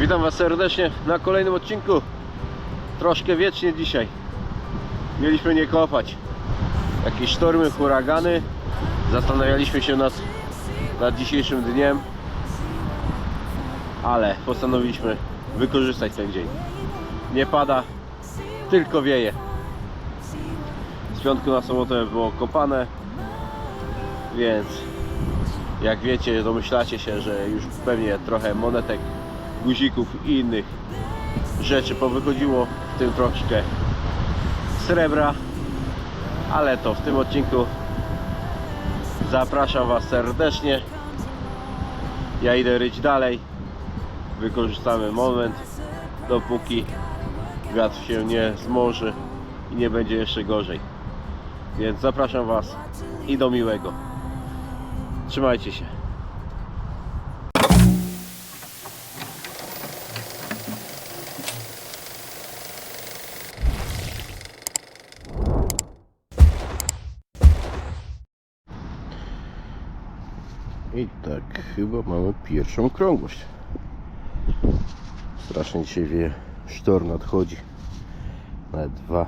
Witam Was serdecznie na kolejnym odcinku. Troszkę wiecznie dzisiaj. Mieliśmy nie kopać. Jakieś sztormy, huragany. Zastanawialiśmy się nad, nad dzisiejszym dniem. Ale postanowiliśmy wykorzystać ten dzień. Nie pada, tylko wieje. Z piątku na sobotę było kopane. Więc jak wiecie, domyślacie się, że już pewnie trochę monetek, guzików i innych rzeczy powychodziło, w tym troszkę srebra, ale to w tym odcinku zapraszam Was serdecznie. Ja idę ryć dalej. Wykorzystamy moment, dopóki wiatr się nie zmoży i nie będzie jeszcze gorzej. Więc zapraszam Was i do miłego. Trzymajcie się. I tak chyba mamy pierwszą krągłość. Strasznie dzisiaj wie, sztor nadchodzi. Nawet dwa.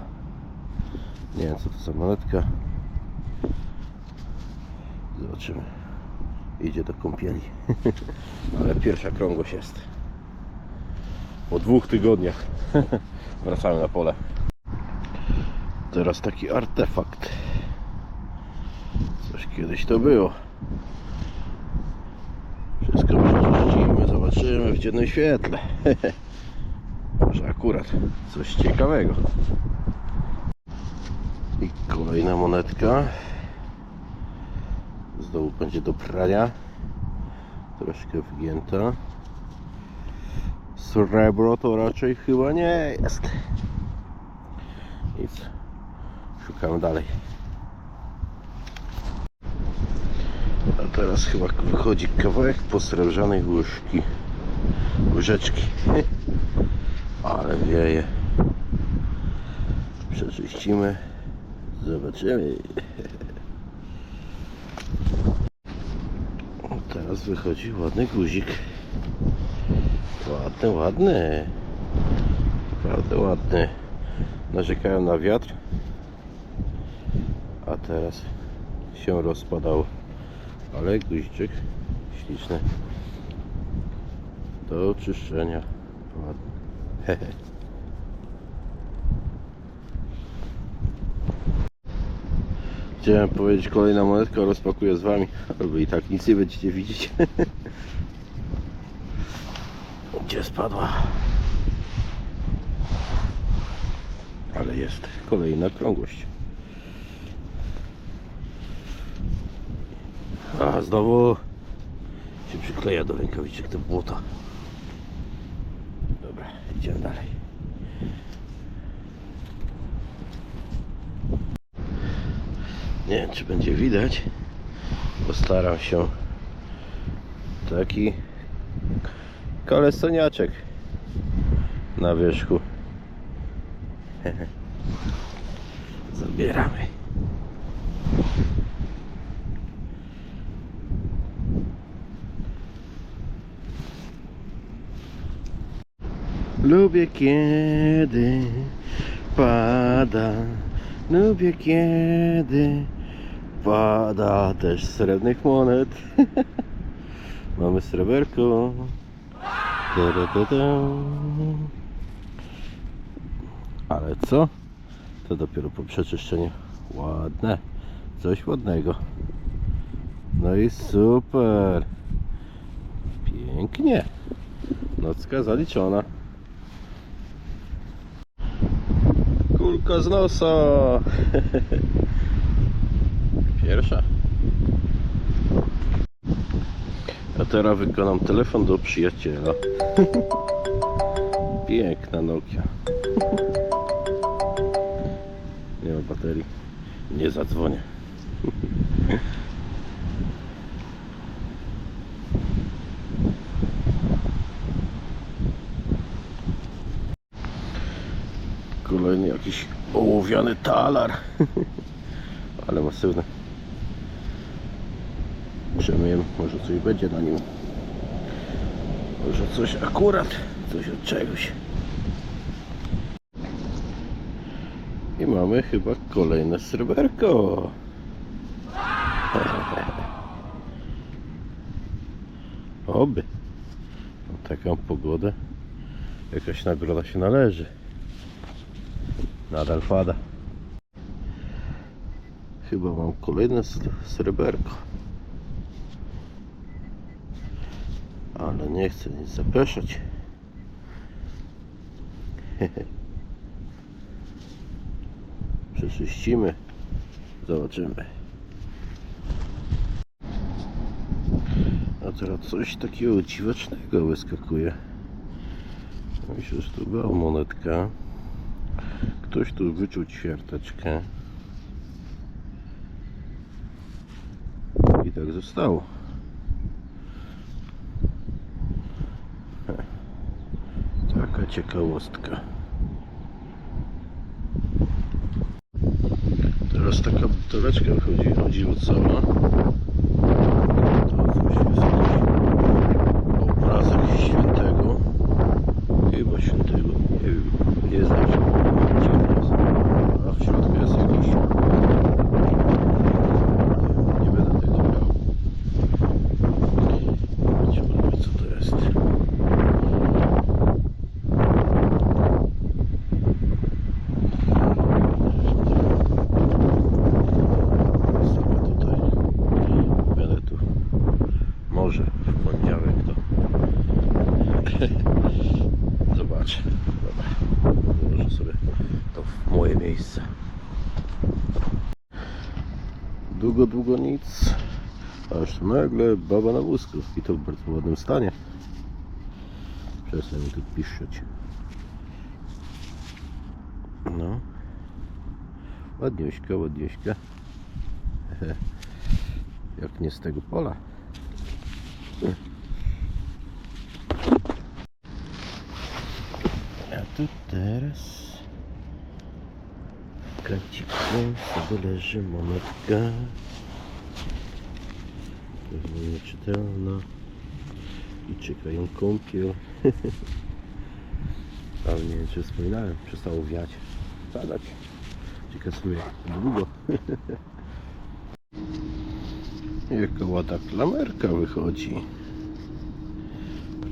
Nie wiem co to za monetka. Zobaczymy. Idzie do kąpieli. Ale pierwsza krągłość jest. Po dwóch tygodniach wracamy na pole. Teraz taki artefakt. Coś kiedyś to było. Wszystko przeczyścimy, zobaczymy w dziennym świetle. Może akurat coś ciekawego. I kolejna monetka. Z dołu będzie do prania. Troszkę wgięta. Srebro to raczej chyba nie jest. Nic. Szukamy dalej. A teraz chyba wychodzi kawałek posrebrzanej łyżki. Łyżeczki. Ale wieje. Przeczyścimy. Zobaczymy. Teraz wychodzi ładny guzik. Ładny, ładny. Naprawdę ładny. Narzekałem na wiatr. A teraz się rozpadał. Ale guziczek śliczny. Do oczyszczenia. Ładny. Hehe. Chciałem powiedzieć kolejna monetka, rozpakuję z wami, albo i tak nic nie będziecie widzieć. Gdzie spadła? Ale jest kolejna krągłość. A znowu się przykleja do rękawiczek to błota. Idziemy dalej. Nie wiem, czy będzie widać. Postaram się taki kolesoniaczek na wierzchu. Zabieramy. Lubię kiedy pada, lubię kiedy pada też srebrnych monet. Mamy sreberko. Ale co? To dopiero po przeczyszczeniu. Ładne. Coś ładnego. No i super. Pięknie. Nocka zaliczona. Kulka z nosa. Pierwsza. A teraz wykonam telefon do przyjaciela. Piękna Nokia. Nie ma baterii. Nie zadzwonię. Kolejny jakiś ołowiany talar. Ale masywny. Przemyjem, może coś będzie na nim. Może coś akurat Coś od czegoś. I mamy chyba kolejne sreberko. Oby. Taką pogodę jakaś nagroda się należy. Nadal pada. Chyba mam kolejne sreberko. Ale nie chcę nic zapeszać. Przeczyścimy. Zobaczymy. A teraz coś takiego dziwacznego wyskakuje. Myślę, że tu była monetka. Ktoś tu wyczuł ćwiarteczkę. I tak zostało. Taka ciekawostka. Teraz taka buteleczka wychodzi, chodzi od sama. To coś jest jakiś obrazek świętego. Chyba świętego. Nie wiem. Nie znam się. Gdzie to jest? A w środku jest jakiś... Nie, nie będę tego brał. Zobaczmy co to jest. Sobie tutaj będę tu może w poniedziałek to zobaczę. Dobra. Sobie to w moje miejsce. Długo, długo nic. Aż nagle baba na wózku i to w bardzo ładnym stanie. Przestań mi tu piszczeć. No. Ładniuśka, ładniuśka. Jak nie z tego pola. A tu teraz w kanciku sobie leży monetka. Pewnie nieczytelna. I czeka ją kąpiel. Ale nie wiem czy wspominałem, przestało wiać. Padać. Ciekawe długo. Jaka ładna klamerka wychodzi.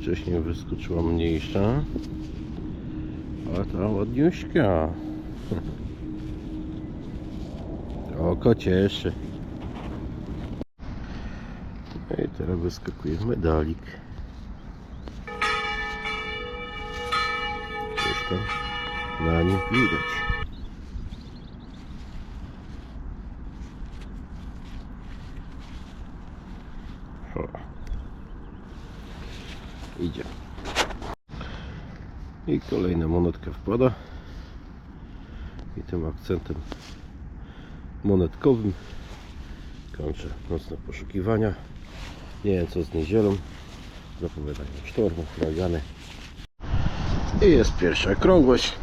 Wcześniej wyskoczyła mniejsza. A ta ładniuśka. Oko cieszy. No I teraz wyskakuje medalik. Coś tam na nim widać. Idzie. I kolejna monetka wpada. I tym akcentem monetkowym kończę nocne poszukiwania. Nie wiem co z niedzielą. Zapowiadają sztormu, huragany. I jest pierwsza krągłość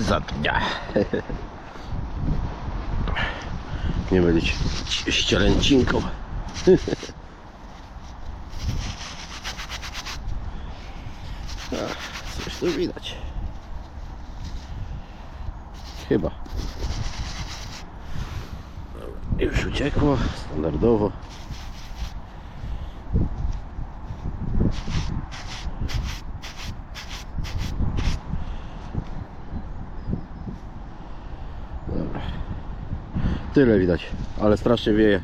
za dnia. Nie będzie ścielęcinką. Ach, Coś tu widać. Chyba. Już uciekło, standardowo. Tyle widać, ale strasznie wieje.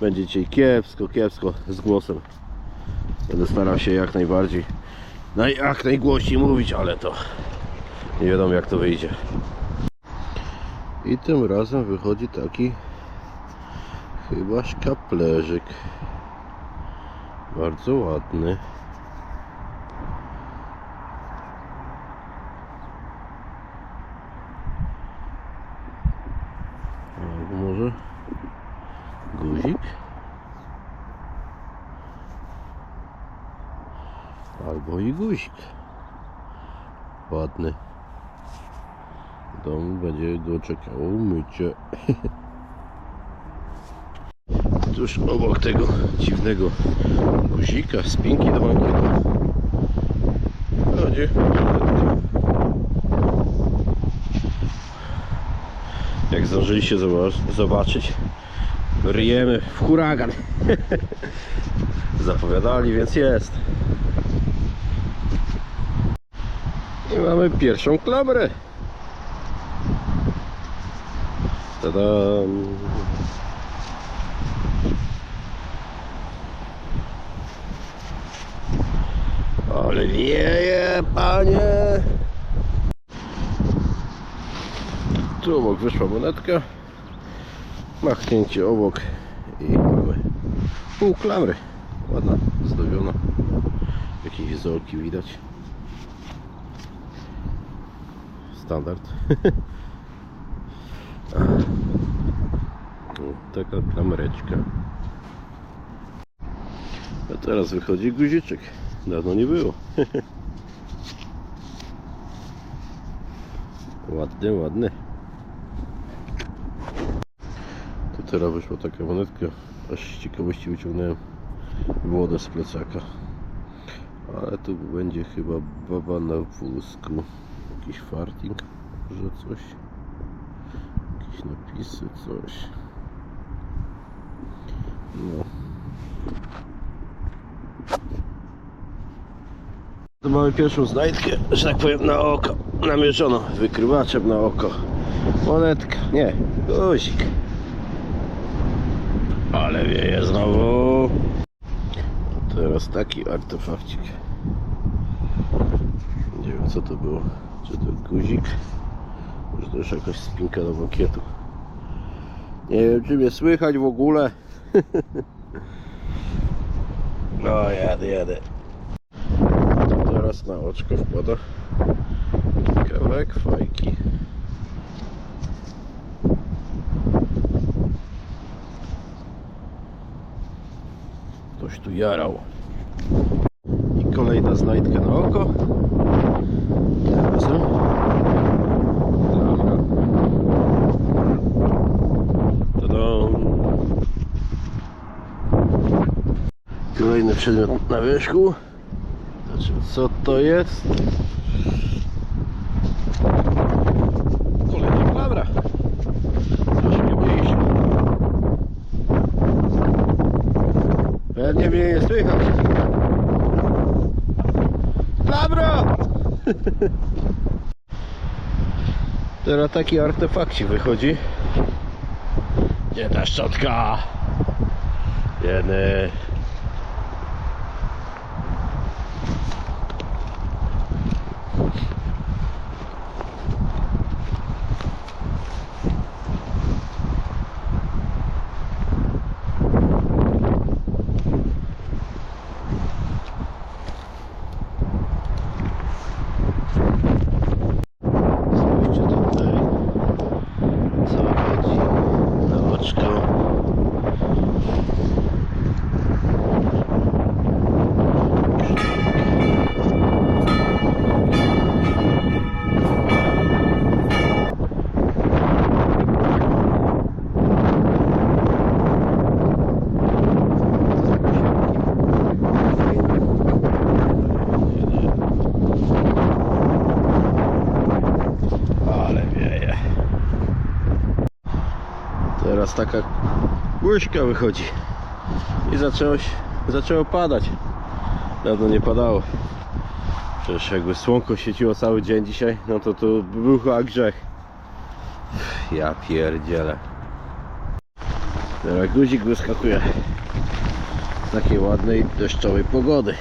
Będzie dzisiaj kiepsko, kiepsko z głosem. Będę starał się jak najbardziej, naj, jak najgłośniej mówić, ale to nie wiadomo jak to wyjdzie. I tym razem wychodzi taki chyba szkaplerzyk. Bardzo ładny. Albo może guzik? Albo i guzik. Ładny. W domu będzie go czekało mycie. Tuż obok tego dziwnego guzika, spinki do mankietu wychodzi. Jak zdążyliście zobac- zobaczyć, ryjemy w huragan. Zapowiadali, więc jest. I mamy pierwszą klamrę. Tadam. Ale wieje, panie! Tu obok wyszła monetka. Machnięcie obok i mamy pół klamry. Ładna, zdobiona. Jakieś wizorki widać. Standard. Taka klamreczka. A teraz wychodzi guziczek. Dawno nie było. ładny, ładny. Tu teraz wyszła taka monetka. Aż z ciekawości wyciągnąłem wodę z plecaka. Ale tu będzie chyba baba na wózku. Jakiś farting, może coś. Jakieś napisy, coś. Tu mamy pierwszą znajdkę, że tak powiem, na oko. Namierzono wykrywaczem na oko. Monetka, nie, guzik. Ale wieje znowu. Teraz taki artefakcik. Nie wiem co to było. Czy to guzik? Może to już jakaś spinka do makietu. Nie wiem czy mnie słychać w ogóle. No jadę, jadę. Teraz na oczko wkłada kawałek fajki. Ktoś tu jarał. I kolejna znajdka na oko. Razem. Dobra. Tadam. Kolejny przedmiot na wierzchu. Zobaczymy co to jest. Kolejna nie boić się. Pewnie mnie nie słychać. Klamra! Teraz taki artefakcik wychodzi. Gdzie ta szczotka? Jeny. Spójrzcie tutaj, co chodzi na oczko. Ale wieje. Teraz taka łyżka wychodzi. I zaczęło, zaczęło padać. Dawno nie padało. Przecież jakby słonko świeciło cały dzień dzisiaj, no to to by był chyba grzech. Ja pierdzielę. Teraz guzik wyskakuje z takiej ładnej deszczowej pogody.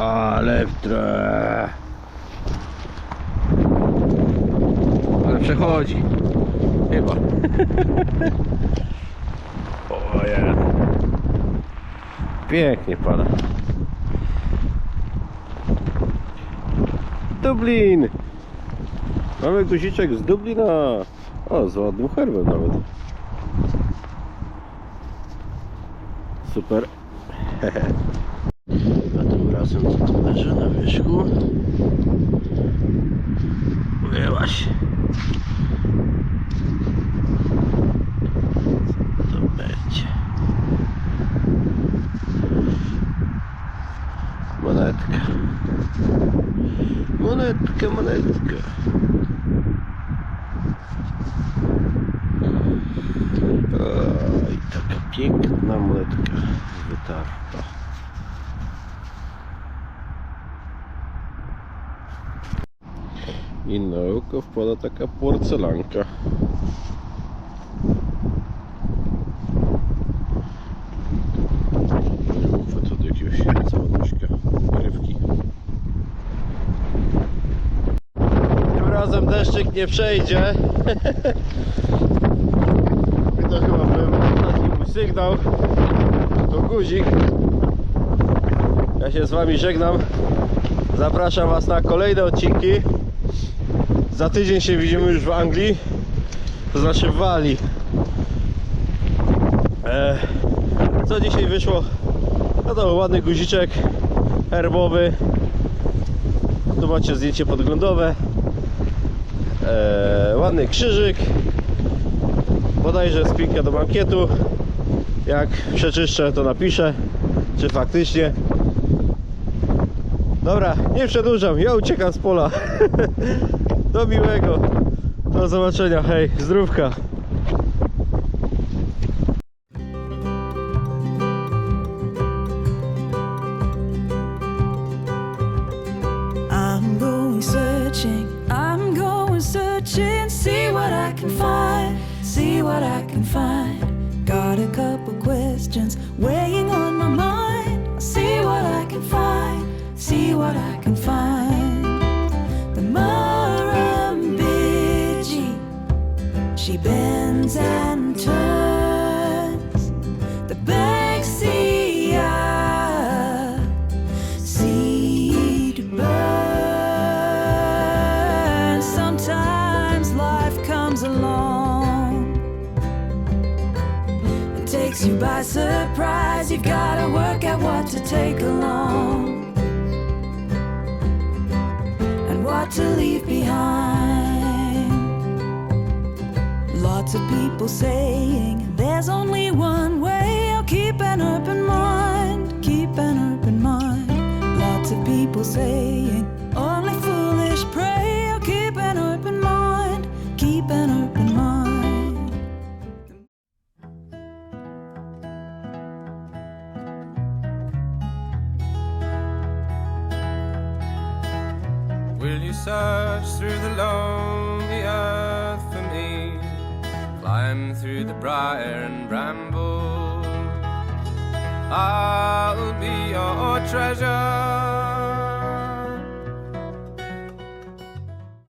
Ale w tre... Ale przechodzi. Chyba. Ojej. Pięknie pada. Dublin! Mamy guziczek z Dublina. O, z ładnym herbem nawet. Super. A tym razem co tu leży na wierzchu? Wyłaś. To będzie. Monetka. Monetka, monetka. Oj, taka piękna monetka wytarta. I na oko wpada taka porcelanka. Do jakiegoś całonośka grywki. Tym razem deszczyk nie przejdzie. I to chyba był ostatni mój sygnał. To guzik. Ja się z wami żegnam. Zapraszam was na kolejne odcinki. Za tydzień się widzimy już w Anglii. To znaczy w Walii. E, co dzisiaj wyszło? No to ładny guziczek herbowy. Tu macie zdjęcie podglądowe. E, ładny krzyżyk. Bodajże spinka do mankietu. Jak przeczyszczę to napiszę, czy faktycznie. Dobra, nie przedłużam, ja uciekam z pola. Do miłego. Do zobaczenia, hej, zdrówka. Takes you by surprise. You've gotta work out what to take along and what to leave behind. Lots of people saying there's only one way. I'll keep an open mind, keep an open mind. Lots of people saying only and bramble. I'll be your treasure.